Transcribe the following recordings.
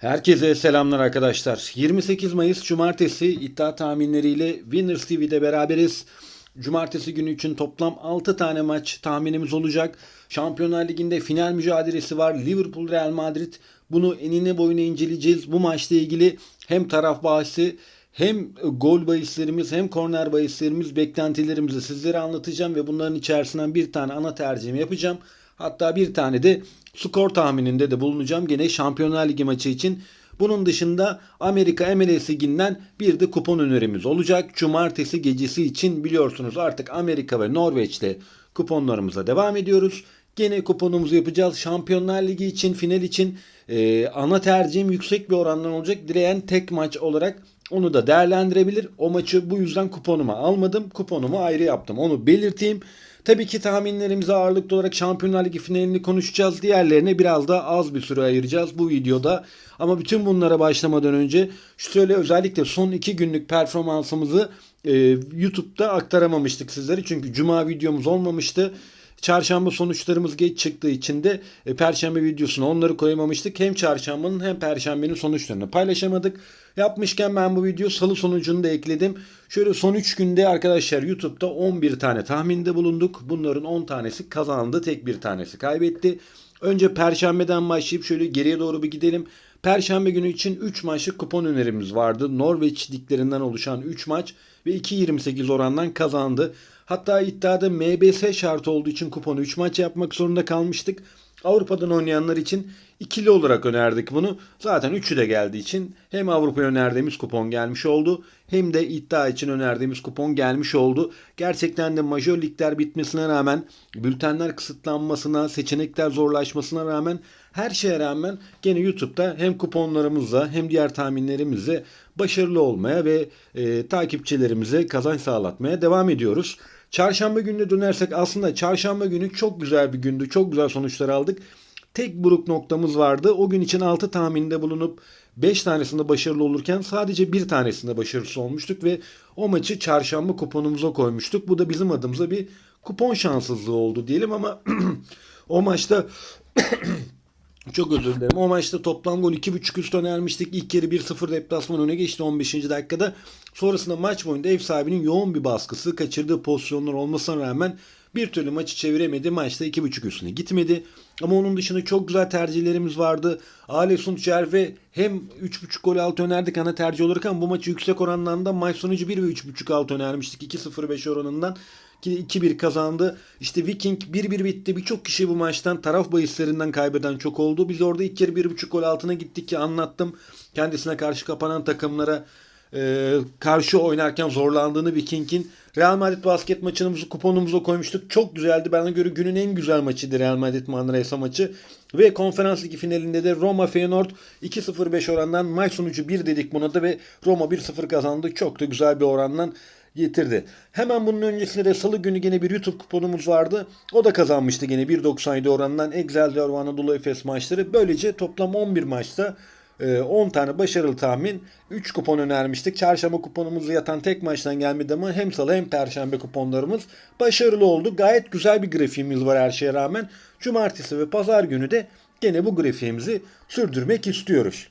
Herkese selamlar arkadaşlar. 28 Mayıs Cumartesi iddia tahminleriyle Winners TV'de beraberiz. Cumartesi günü için toplam 6 tane maç tahminimiz olacak. Şampiyonlar Ligi'nde final mücadelesi var. Liverpool Real Madrid. Bunu enine boyuna inceleyeceğiz. Bu maçla ilgili hem taraf bahsi hem gol bahislerimiz hem korner bahislerimiz beklentilerimizi sizlere anlatacağım ve bunların içerisinden bir tane ana tercihimi yapacağım. Hatta bir tane de skor tahmininde de bulunacağım gene Şampiyonlar Ligi maçı için. Bunun dışında Amerika MLS Ligi'nden bir de kupon önerimiz olacak. Cumartesi gecesi için biliyorsunuz artık Amerika ve Norveç'te kuponlarımıza devam ediyoruz. Gene kuponumuzu yapacağız. Şampiyonlar Ligi için, final için e, ana tercihim yüksek bir orandan olacak. Dileyen tek maç olarak onu da değerlendirebilir. O maçı bu yüzden kuponuma almadım. Kuponumu ayrı yaptım. Onu belirteyim. Tabii ki tahminlerimize ağırlıklı olarak Şampiyonlar Ligi finalini konuşacağız. Diğerlerine biraz da az bir süre ayıracağız bu videoda. Ama bütün bunlara başlamadan önce şu söyle özellikle son iki günlük performansımızı e, YouTube'da aktaramamıştık sizlere. Çünkü cuma videomuz olmamıştı. Çarşamba sonuçlarımız geç çıktığı için de e, perşembe videosuna onları koyamamıştık. Hem çarşambanın hem perşembenin sonuçlarını paylaşamadık. Yapmışken ben bu video salı sonucunu da ekledim. Şöyle son 3 günde arkadaşlar YouTube'da 11 tane tahminde bulunduk. Bunların 10 tanesi kazandı. Tek bir tanesi kaybetti. Önce perşembeden başlayıp şöyle geriye doğru bir gidelim. Perşembe günü için 3 maçlık kupon önerimiz vardı. Norveç liglerinden oluşan 3 maç ve 2.28 orandan kazandı. Hatta iddiada MBS şartı olduğu için kuponu 3 maç yapmak zorunda kalmıştık. Avrupa'dan oynayanlar için ikili olarak önerdik bunu. Zaten üçü de geldiği için hem Avrupa'ya önerdiğimiz kupon gelmiş oldu hem de iddia için önerdiğimiz kupon gelmiş oldu. Gerçekten de majör ligler bitmesine rağmen, bültenler kısıtlanmasına, seçenekler zorlaşmasına rağmen her şeye rağmen gene YouTube'da hem kuponlarımızla hem diğer tahminlerimizle başarılı olmaya ve e, takipçilerimize kazanç sağlatmaya devam ediyoruz. Çarşamba gününe dönersek aslında çarşamba günü çok güzel bir gündü. Çok güzel sonuçlar aldık. Tek buruk noktamız vardı. O gün için 6 tahminde bulunup 5 tanesinde başarılı olurken sadece bir tanesinde başarısız olmuştuk ve o maçı çarşamba kuponumuza koymuştuk. Bu da bizim adımıza bir kupon şanssızlığı oldu diyelim ama o maçta çok özür dilerim. O maçta toplam gol 2.5 üst önermiştik. İlk yarı 1-0 deplasman öne geçti 15. dakikada. Sonrasında maç boyunca ev sahibinin yoğun bir baskısı, kaçırdığı pozisyonlar olmasına rağmen bir türlü maçı çeviremedi. Maçta 2.5 üstüne gitmedi. Ama onun dışında çok güzel tercihlerimiz vardı. Ale Cerve hem 3.5 gol altı önerdik ana tercih olarak ama bu maçı yüksek orandan da maç sonucu 1 ve 3.5 altı önermiştik. 2-0-5 oranından ki 2-1 kazandı. İşte Viking 1-1 bitti. Birçok kişi bu maçtan taraf bahislerinden kaybeden çok oldu. Biz orada ilk yarı 1.5 gol altına gittik ki anlattım. Kendisine karşı kapanan takımlara e, karşı oynarken zorlandığını Viking'in Real Madrid basket maçımızı kuponumuza koymuştuk. Çok güzeldi. Bana göre günün en güzel maçıydı Real Madrid Manresa maçı. Ve konferans ligi finalinde de Roma Feyenoord 2-0-5 orandan maç sonucu 1 dedik buna da ve Roma 1-0 kazandı. Çok da güzel bir orandan getirdi. Hemen bunun öncesinde de salı günü gene bir YouTube kuponumuz vardı. O da kazanmıştı gene 1.97 orandan Excelsior Anadolu Efes maçları. Böylece toplam 11 maçta 10 e, tane başarılı tahmin 3 kupon önermiştik. Çarşamba kuponumuzu yatan tek maçtan gelmedi ama hem salı hem perşembe kuponlarımız başarılı oldu. Gayet güzel bir grafiğimiz var her şeye rağmen. Cumartesi ve pazar günü de gene bu grafiğimizi sürdürmek istiyoruz.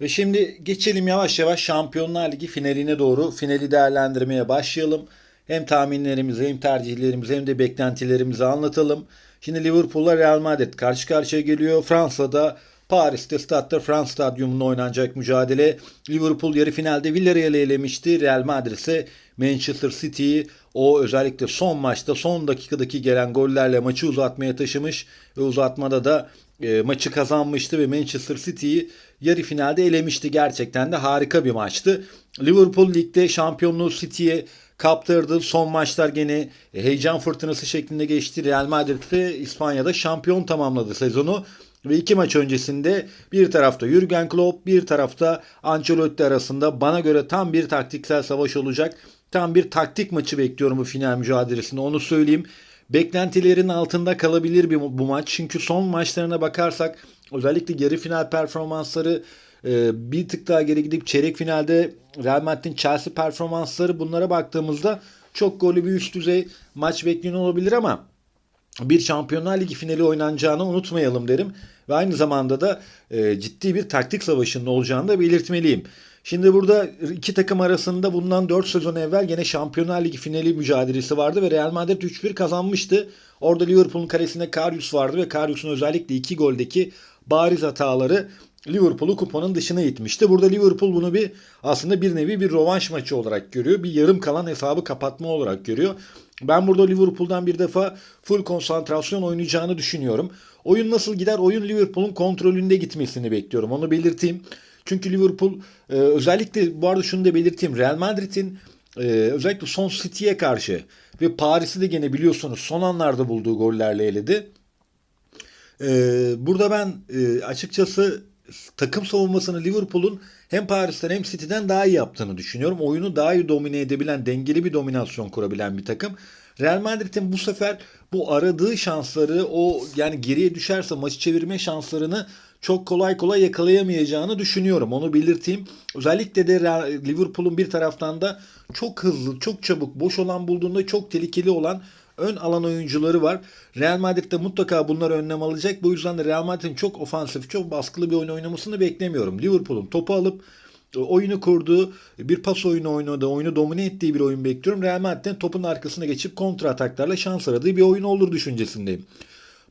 Ve şimdi geçelim yavaş yavaş Şampiyonlar Ligi finaline doğru. Finali değerlendirmeye başlayalım. Hem tahminlerimizi hem tercihlerimizi hem de beklentilerimizi anlatalım. Şimdi Liverpool'la Real Madrid karşı karşıya geliyor. Fransa'da Paris'te Stade de France Stadyumunda oynanacak mücadele. Liverpool yarı finalde Villarreal'i elemişti. Real Madrid ise Manchester City'yi o özellikle son maçta son dakikadaki gelen gollerle maçı uzatmaya taşımış ve uzatmada da e, maçı kazanmıştı ve Manchester City'yi yarı finalde elemişti. Gerçekten de harika bir maçtı. Liverpool ligde şampiyonluğu City'ye kaptırdı. Son maçlar gene heyecan fırtınası şeklinde geçti. Real Madrid de İspanya'da şampiyon tamamladı sezonu. Ve iki maç öncesinde bir tarafta Jurgen Klopp bir tarafta Ancelotti arasında bana göre tam bir taktiksel savaş olacak. Tam bir taktik maçı bekliyorum bu final mücadelesinde onu söyleyeyim. Beklentilerin altında kalabilir bir bu maç. Çünkü son maçlarına bakarsak özellikle yarı final performansları e, bir tık daha geri gidip çeyrek finalde Real Madrid'in Chelsea performansları bunlara baktığımızda çok golü bir üst düzey maç bekliyor olabilir ama bir Şampiyonlar Ligi finali oynanacağını unutmayalım derim. Ve aynı zamanda da e, ciddi bir taktik savaşının olacağını da belirtmeliyim. Şimdi burada iki takım arasında bundan 4 sezon evvel gene Şampiyonlar Ligi finali mücadelesi vardı ve Real Madrid 3-1 kazanmıştı. Orada Liverpool'un kalesinde Karius vardı ve Karius'un özellikle iki goldeki bariz hataları Liverpool'u kupanın dışına itmişti. Burada Liverpool bunu bir aslında bir nevi bir rövanş maçı olarak görüyor. Bir yarım kalan hesabı kapatma olarak görüyor. Ben burada Liverpool'dan bir defa full konsantrasyon oynayacağını düşünüyorum. Oyun nasıl gider? Oyun Liverpool'un kontrolünde gitmesini bekliyorum. Onu belirteyim. Çünkü Liverpool e, özellikle bu arada şunu da belirteyim. Real Madrid'in e, özellikle son City'ye karşı ve Paris'i de gene biliyorsunuz son anlarda bulduğu gollerle eledi. E, burada ben açıkçası takım savunmasını Liverpool'un hem Paris'ten hem City'den daha iyi yaptığını düşünüyorum. Oyunu daha iyi domine edebilen, dengeli bir dominasyon kurabilen bir takım. Real Madrid'in bu sefer bu aradığı şansları o yani geriye düşerse maçı çevirme şanslarını çok kolay kolay yakalayamayacağını düşünüyorum. Onu belirteyim. Özellikle de Liverpool'un bir taraftan da çok hızlı, çok çabuk, boş olan bulduğunda çok tehlikeli olan ön alan oyuncuları var. Real Madrid de mutlaka bunları önlem alacak. Bu yüzden de Real Madrid'in çok ofansif, çok baskılı bir oyun oynamasını beklemiyorum. Liverpool'un topu alıp e, oyunu kurduğu, bir pas oyunu oynadığı, oyunu domine ettiği bir oyun bekliyorum. Real Madrid'in topun arkasına geçip kontra ataklarla şans aradığı bir oyun olur düşüncesindeyim.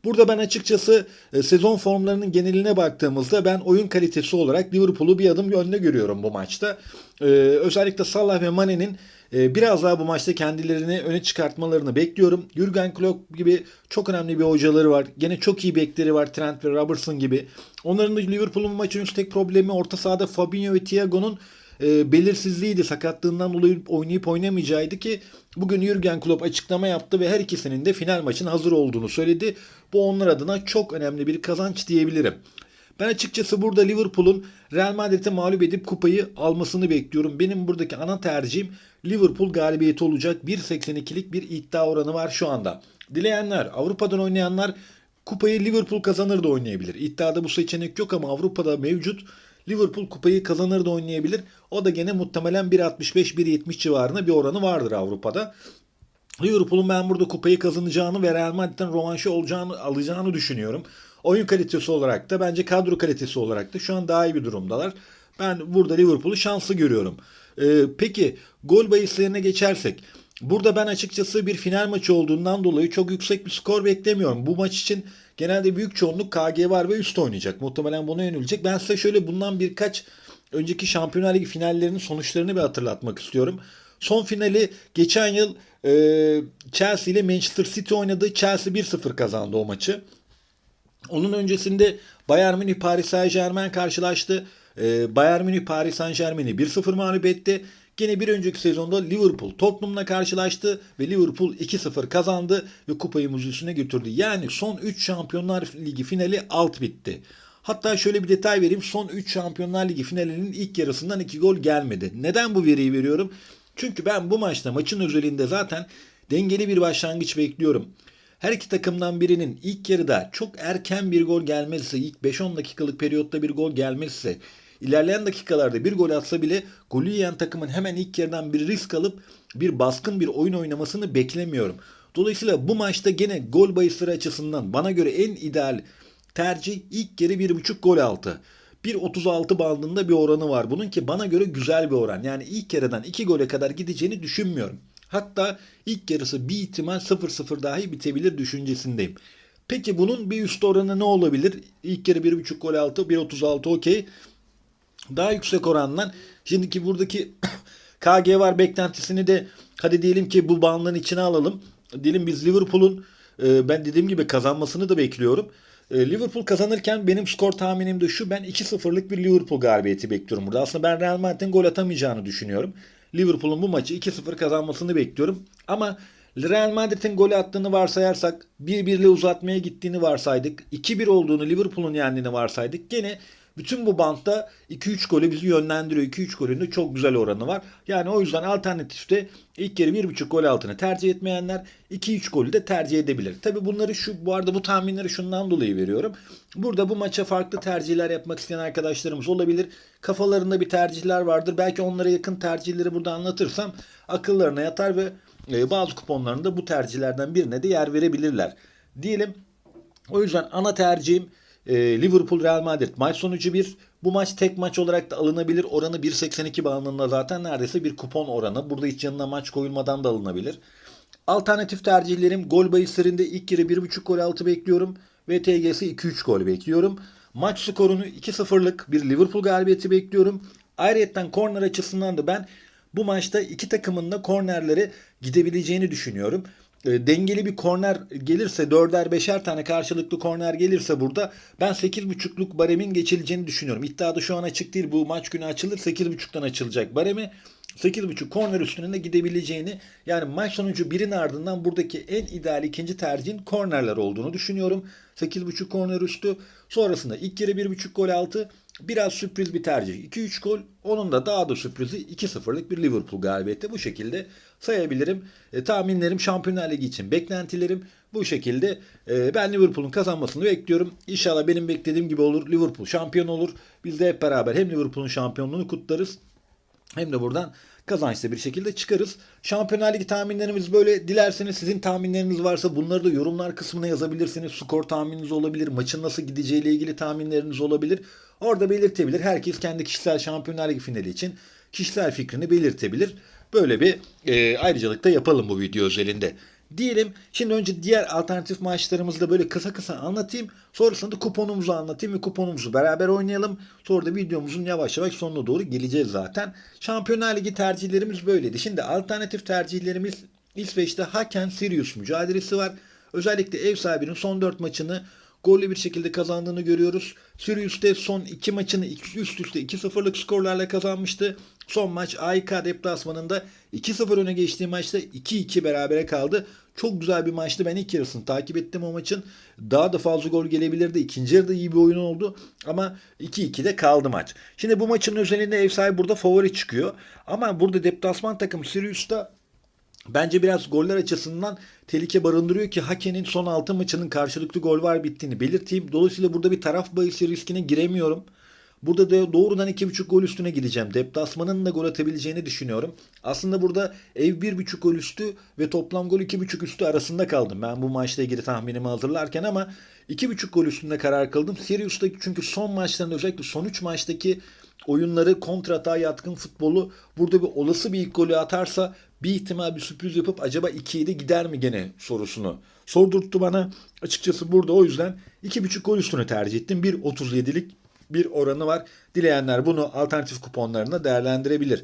Burada ben açıkçası e, sezon formlarının geneline baktığımızda ben oyun kalitesi olarak Liverpool'u bir adım önde görüyorum bu maçta. Ee, özellikle Salah ve Mane'nin biraz daha bu maçta kendilerini öne çıkartmalarını bekliyorum. Jurgen Klopp gibi çok önemli bir hocaları var. Gene çok iyi bekleri var Trent ve Robertson gibi. Onların da Liverpool'un maçın tek problemi orta sahada Fabinho ve Thiago'nun e, belirsizliğiydi. Sakatlığından dolayı oynayıp oynamayacağıydı ki bugün Jurgen Klopp açıklama yaptı ve her ikisinin de final maçın hazır olduğunu söyledi. Bu onlar adına çok önemli bir kazanç diyebilirim. Ben açıkçası burada Liverpool'un Real Madrid'e mağlup edip kupayı almasını bekliyorum. Benim buradaki ana tercihim Liverpool galibiyeti olacak. 1.82'lik bir iddia oranı var şu anda. Dileyenler, Avrupa'dan oynayanlar kupayı Liverpool kazanır da oynayabilir. İddiada bu seçenek yok ama Avrupa'da mevcut. Liverpool kupayı kazanır da oynayabilir. O da gene muhtemelen 1.65-1.70 civarında bir oranı vardır Avrupa'da. Liverpool'un ben burada kupayı kazanacağını ve Real Madrid'den rovanşı olacağını alacağını düşünüyorum. Oyun kalitesi olarak da bence kadro kalitesi olarak da şu an daha iyi bir durumdalar. Ben burada Liverpool'u şanslı görüyorum. Ee, peki gol bahislerine geçersek. Burada ben açıkçası bir final maçı olduğundan dolayı çok yüksek bir skor beklemiyorum. Bu maç için genelde büyük çoğunluk KG var ve üst oynayacak. Muhtemelen buna yönelecek. Ben size şöyle bundan birkaç önceki Şampiyonlar Ligi finallerinin sonuçlarını bir hatırlatmak istiyorum. Son finali geçen yıl e, Chelsea ile Manchester City oynadı. Chelsea 1-0 kazandı o maçı. Onun öncesinde Bayern Münih Paris Saint Germain karşılaştı. Ee, Bayern Münih Paris Saint Germain'i 1-0 mağlup etti. Gene bir önceki sezonda Liverpool Tottenham'la karşılaştı ve Liverpool 2-0 kazandı ve kupayı muzüsüne götürdü. Yani son 3 Şampiyonlar Ligi finali alt bitti. Hatta şöyle bir detay vereyim. Son 3 Şampiyonlar Ligi finalinin ilk yarısından 2 gol gelmedi. Neden bu veriyi veriyorum? Çünkü ben bu maçta maçın özelinde zaten dengeli bir başlangıç bekliyorum. Her iki takımdan birinin ilk yarıda çok erken bir gol gelmezse, ilk 5-10 dakikalık periyotta bir gol gelmezse, ilerleyen dakikalarda bir gol atsa bile golü yiyen takımın hemen ilk yarıdan bir risk alıp bir baskın bir oyun oynamasını beklemiyorum. Dolayısıyla bu maçta gene gol bahisleri açısından bana göre en ideal tercih ilk yarı 1.5 gol altı. 1.36 bandında bir oranı var bunun ki bana göre güzel bir oran. Yani ilk yarıdan 2 gole kadar gideceğini düşünmüyorum. Hatta ilk yarısı bir ihtimal 0-0 dahi bitebilir düşüncesindeyim. Peki bunun bir üst oranı ne olabilir? İlk yarı 1.5 gol altı 1.36 okey. Daha yüksek orandan şimdiki buradaki KG var beklentisini de hadi diyelim ki bu bandın içine alalım. Diyelim biz Liverpool'un e, ben dediğim gibi kazanmasını da bekliyorum. E, Liverpool kazanırken benim skor tahminim de şu. Ben 2-0'lık bir Liverpool galibiyeti bekliyorum burada. Aslında ben Real Madrid'in gol atamayacağını düşünüyorum. Liverpool'un bu maçı 2-0 kazanmasını bekliyorum. Ama Real Madrid'in golü attığını varsayarsak 1-1'le uzatmaya gittiğini varsaydık. 2-1 olduğunu Liverpool'un yendiğini varsaydık. Gene bütün bu bantta 2-3 golü bizi yönlendiriyor. 2-3 golün de çok güzel oranı var. Yani o yüzden alternatifte ilk yarı 1.5 gol altını tercih etmeyenler 2-3 golü de tercih edebilir. Tabi bunları şu bu arada bu tahminleri şundan dolayı veriyorum. Burada bu maça farklı tercihler yapmak isteyen arkadaşlarımız olabilir. Kafalarında bir tercihler vardır. Belki onlara yakın tercihleri burada anlatırsam akıllarına yatar ve e, bazı kuponlarında bu tercihlerden birine de yer verebilirler. diyelim. O yüzden ana tercihim Liverpool Real Madrid. Maç sonucu 1. Bu maç tek maç olarak da alınabilir. Oranı 1.82 bandında zaten neredeyse bir kupon oranı. Burada hiç yanına maç koyulmadan da alınabilir. Alternatif tercihlerim gol bahislerinde ilk yarı 1.5 gol altı bekliyorum. Ve TG'si 2-3 gol bekliyorum. Maç skorunu 2-0'lık bir Liverpool galibiyeti bekliyorum. Ayrıca korner açısından da ben bu maçta iki takımın da kornerlere gidebileceğini düşünüyorum. E, dengeli bir korner gelirse 4'er 5'er tane karşılıklı korner gelirse burada ben 8.5'luk baremin geçileceğini düşünüyorum. İddiada şu an açık değil. Bu maç günü açılır 8.5'tan açılacak baremi. 8.5 korner üstüne de gidebileceğini yani maç sonucu birin ardından buradaki en ideal ikinci tercihin kornerler olduğunu düşünüyorum. 8.5 korner üstü sonrasında ilk yarı 1.5 gol altı biraz sürpriz bir tercih. 2-3 gol onun da daha da sürprizi 2-0'lık bir Liverpool galibiyeti. Bu şekilde sayabilirim. E, tahminlerim Şampiyonlar Ligi için beklentilerim bu şekilde. E, ben Liverpool'un kazanmasını bekliyorum. İnşallah benim beklediğim gibi olur. Liverpool şampiyon olur. Biz de hep beraber hem Liverpool'un şampiyonluğunu kutlarız hem de buradan kazançlı bir şekilde çıkarız. Şampiyonlar Ligi tahminlerimiz böyle. Dilerseniz sizin tahminleriniz varsa bunları da yorumlar kısmına yazabilirsiniz. Skor tahmininiz olabilir. Maçın nasıl gideceğiyle ilgili tahminleriniz olabilir. Orada belirtebilir. Herkes kendi kişisel Şampiyonlar Ligi finali için kişisel fikrini belirtebilir. Böyle bir e, ayrıcalık da yapalım bu video özelinde. Diyelim şimdi önce diğer alternatif maçlarımızı da böyle kısa kısa anlatayım. Sonrasında da kuponumuzu anlatayım ve kuponumuzu beraber oynayalım. Sonra da videomuzun yavaş yavaş sonuna doğru geleceğiz zaten. Şampiyonlar Ligi tercihlerimiz böyleydi. Şimdi alternatif tercihlerimiz İsveç'te Haken Sirius mücadelesi var. Özellikle ev sahibinin son 4 maçını gollü bir şekilde kazandığını görüyoruz. Sirius'te son 2 maçını üst üste 2-0'lık skorlarla kazanmıştı. Son maç AYK deplasmanında 2-0 öne geçtiği maçta 2-2 berabere kaldı. Çok güzel bir maçtı. Ben ilk yarısını takip ettim o maçın. Daha da fazla gol gelebilirdi. İkinci yarıda iyi bir oyun oldu. Ama 2-2'de kaldı maç. Şimdi bu maçın özelinde ev sahibi burada favori çıkıyor. Ama burada deplasman takım Sirius'ta Bence biraz goller açısından tehlike barındırıyor ki Hake'nin son 6 maçının karşılıklı gol var bittiğini belirteyim. Dolayısıyla burada bir taraf bahisi riskine giremiyorum. Burada da doğrudan 2.5 gol üstüne gideceğim. Deplasmanın da gol atabileceğini düşünüyorum. Aslında burada ev 1.5 gol üstü ve toplam gol 2.5 üstü arasında kaldım. Ben bu maçla ilgili tahminimi hazırlarken ama 2.5 gol üstünde karar kıldım. Sirius'ta çünkü son maçlarında özellikle son 3 maçtaki oyunları kontrata yatkın futbolu burada bir olası bir ilk golü atarsa bir ihtimal bir sürpriz yapıp acaba 2'ye de gider mi gene sorusunu sordurttu bana. Açıkçası burada o yüzden 2.5 gol üstünü tercih ettim. 1.37'lik bir oranı var. Dileyenler bunu alternatif kuponlarına değerlendirebilir.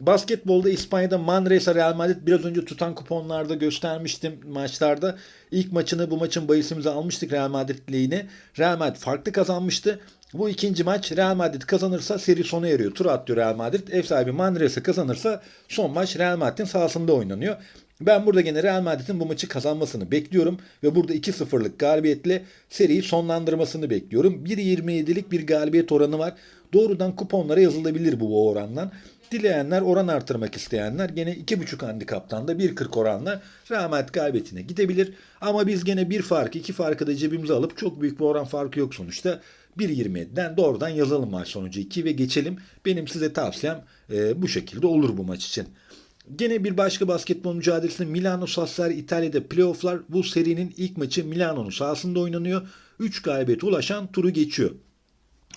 Basketbolda İspanya'da Manresa Real Madrid biraz önce tutan kuponlarda göstermiştim maçlarda. İlk maçını bu maçın bahisimize almıştık Real Madrid lehine. Real Madrid farklı kazanmıştı. Bu ikinci maç Real Madrid kazanırsa seri sona eriyor. Tur atlıyor Real Madrid. Ev sahibi Manresa kazanırsa son maç Real Madrid'in sahasında oynanıyor. Ben burada gene Real Madrid'in bu maçı kazanmasını bekliyorum ve burada 2-0'lık galibiyetle seriyi sonlandırmasını bekliyorum. 1.27'lik bir galibiyet oranı var. Doğrudan kuponlara yazılabilir bu orandan. Dileyenler oran artırmak isteyenler gene 2.5 handikaptan da 1.40 oranla Madrid galibiyetine gidebilir. Ama biz gene bir fark iki farkı da cebimize alıp çok büyük bir oran farkı yok sonuçta. 1.27'den doğrudan yazalım maç sonucu 2 ve geçelim. Benim size tavsiyem e, bu şekilde olur bu maç için. Gene bir başka basketbol mücadelesinde Milano Sassari İtalya'da playofflar bu serinin ilk maçı Milano'nun sahasında oynanıyor. 3 galibiyete ulaşan turu geçiyor.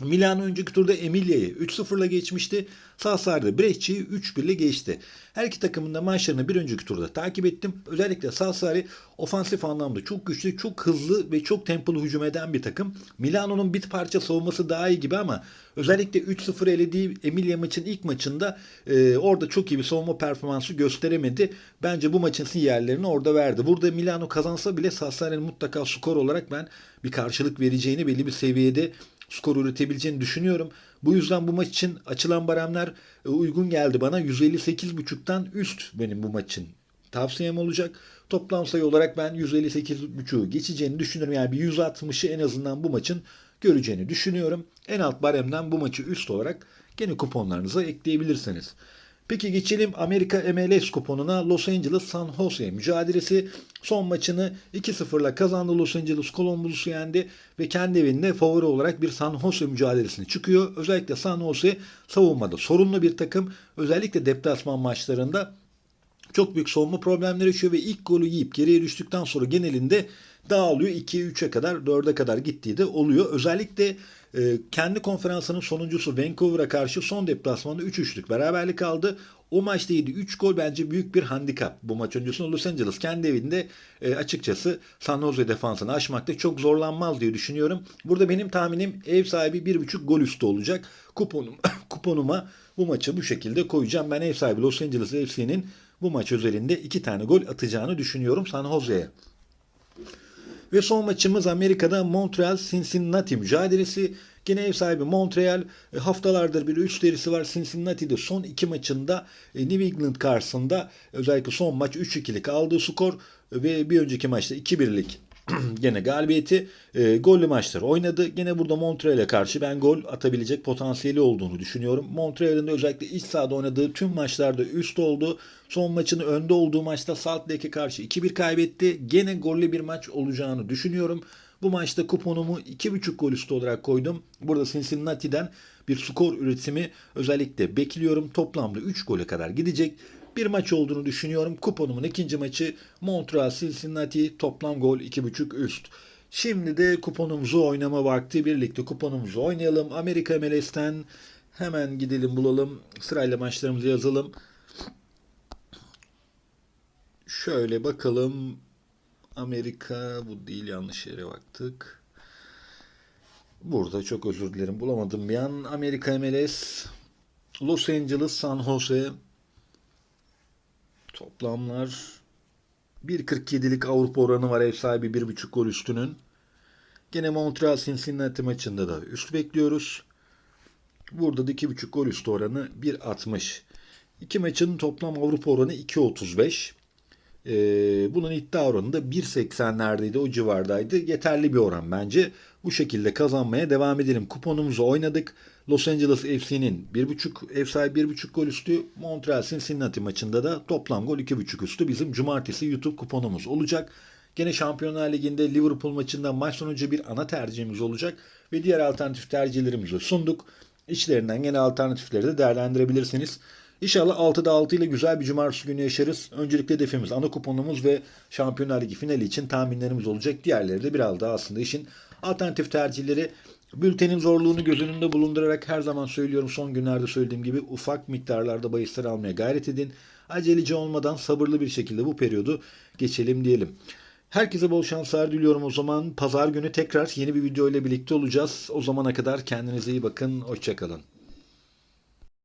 Milano önceki turda Emilia'yı 3-0'la geçmişti. Sassari'de Brescia'yı 3-1'le geçti. Her iki takımın da maçlarını bir önceki turda takip ettim. Özellikle Sassari ofansif anlamda çok güçlü, çok hızlı ve çok tempolu hücum eden bir takım. Milano'nun bit parça savunması daha iyi gibi ama özellikle 3-0 elediği Emilia maçın ilk maçında e, orada çok iyi bir savunma performansı gösteremedi. Bence bu maçın sinyallerini orada verdi. Burada Milano kazansa bile Sassari'nin mutlaka skor olarak ben bir karşılık vereceğini belli bir seviyede skor üretebileceğini düşünüyorum. Bu yüzden bu maç için açılan baremler e, uygun geldi bana. 158.5'tan üst benim bu maçın tavsiyem olacak. Toplam sayı olarak ben 158.5'u geçeceğini düşünüyorum. Yani bir 160'ı en azından bu maçın göreceğini düşünüyorum. En alt baremden bu maçı üst olarak gene kuponlarınıza ekleyebilirsiniz. Peki geçelim Amerika MLS kuponuna Los Angeles San Jose mücadelesi son maçını 2-0'la kazandı Los Angeles Columbus'u yendi ve kendi evinde favori olarak bir San Jose mücadelesine çıkıyor. Özellikle San Jose savunmada sorunlu bir takım. Özellikle deplasman maçlarında çok büyük savunma problemleri yaşıyor ve ilk golü yiyip geriye düştükten sonra genelinde dağılıyor. 2'ye 3'e kadar 4'e kadar gittiği de oluyor. Özellikle e, kendi konferansının sonuncusu Vancouver'a karşı son deplasmanda 3-3'lük beraberlik aldı. O maçta yedi 3 gol bence büyük bir handikap. Bu maç öncesinde Los Angeles kendi evinde e, açıkçası San Jose defansını aşmakta çok zorlanmaz diye düşünüyorum. Burada benim tahminim ev sahibi 1.5 gol üstü olacak. Kuponum, kuponuma bu maçı bu şekilde koyacağım. Ben ev sahibi Los Angeles FC'nin bu maç özelinde 2 tane gol atacağını düşünüyorum San Jose'ye. Ve son maçımız Amerika'da Montreal Cincinnati mücadelesi. Gene ev sahibi Montreal e, haftalardır bir üç serisi var. Cincinnati'de son iki maçında e, New England karşısında özellikle son maç 3-2'lik aldığı skor ve bir önceki maçta 2-1'lik gene galibiyeti e, gollü maçlar oynadı. Gene burada Montreal'e karşı ben gol atabilecek potansiyeli olduğunu düşünüyorum. Montreal'in de özellikle iç sahada oynadığı tüm maçlarda üst oldu. Son maçını önde olduğu maçta Salt Lake'e karşı 2-1 kaybetti. Gene gollü bir maç olacağını düşünüyorum. Bu maçta kuponumu 2.5 gol üstü olarak koydum. Burada Cincinnati'den bir skor üretimi özellikle bekliyorum. Toplamda 3 gole kadar gidecek bir maç olduğunu düşünüyorum. Kuponumun ikinci maçı Montreal Cincinnati toplam gol 2.5 üst. Şimdi de kuponumuzu oynama vakti. Birlikte kuponumuzu oynayalım. Amerika MLS'ten hemen gidelim bulalım. Sırayla maçlarımızı yazalım. Şöyle bakalım. Amerika bu değil yanlış yere baktık. Burada çok özür dilerim bulamadım bir an. Amerika MLS, Los Angeles, San Jose, Toplamlar 1.47'lik Avrupa oranı var ev sahibi 1.5 gol üstünün. Gene Montreal Cincinnati maçında da üst bekliyoruz. Burada da 2.5 gol üstü oranı 1.60. İki maçın toplam Avrupa oranı 2.35. Ee, bunun iddia oranı da 1.80'lerdeydi o civardaydı. Yeterli bir oran bence. Bu şekilde kazanmaya devam edelim. Kuponumuzu oynadık. Los Angeles FC'nin 1.5 ev sahibi 1.5 gol üstü Montreal Cincinnati maçında da toplam gol 2.5 üstü bizim cumartesi YouTube kuponumuz olacak. Gene Şampiyonlar Ligi'nde Liverpool maçında maç sonucu bir ana tercihimiz olacak ve diğer alternatif tercihlerimizi sunduk. İçlerinden gene alternatifleri de değerlendirebilirsiniz. İnşallah 6'da 6 ile güzel bir cumartesi günü yaşarız. Öncelikle hedefimiz ana kuponumuz ve Şampiyonlar Ligi finali için tahminlerimiz olacak. Diğerleri de biraz daha aslında işin alternatif tercihleri. Bültenin zorluğunu göz önünde bulundurarak her zaman söylüyorum son günlerde söylediğim gibi ufak miktarlarda bahisler almaya gayret edin. Aceleci olmadan sabırlı bir şekilde bu periyodu geçelim diyelim. Herkese bol şanslar diliyorum o zaman. Pazar günü tekrar yeni bir video ile birlikte olacağız. O zamana kadar kendinize iyi bakın. Hoşçakalın.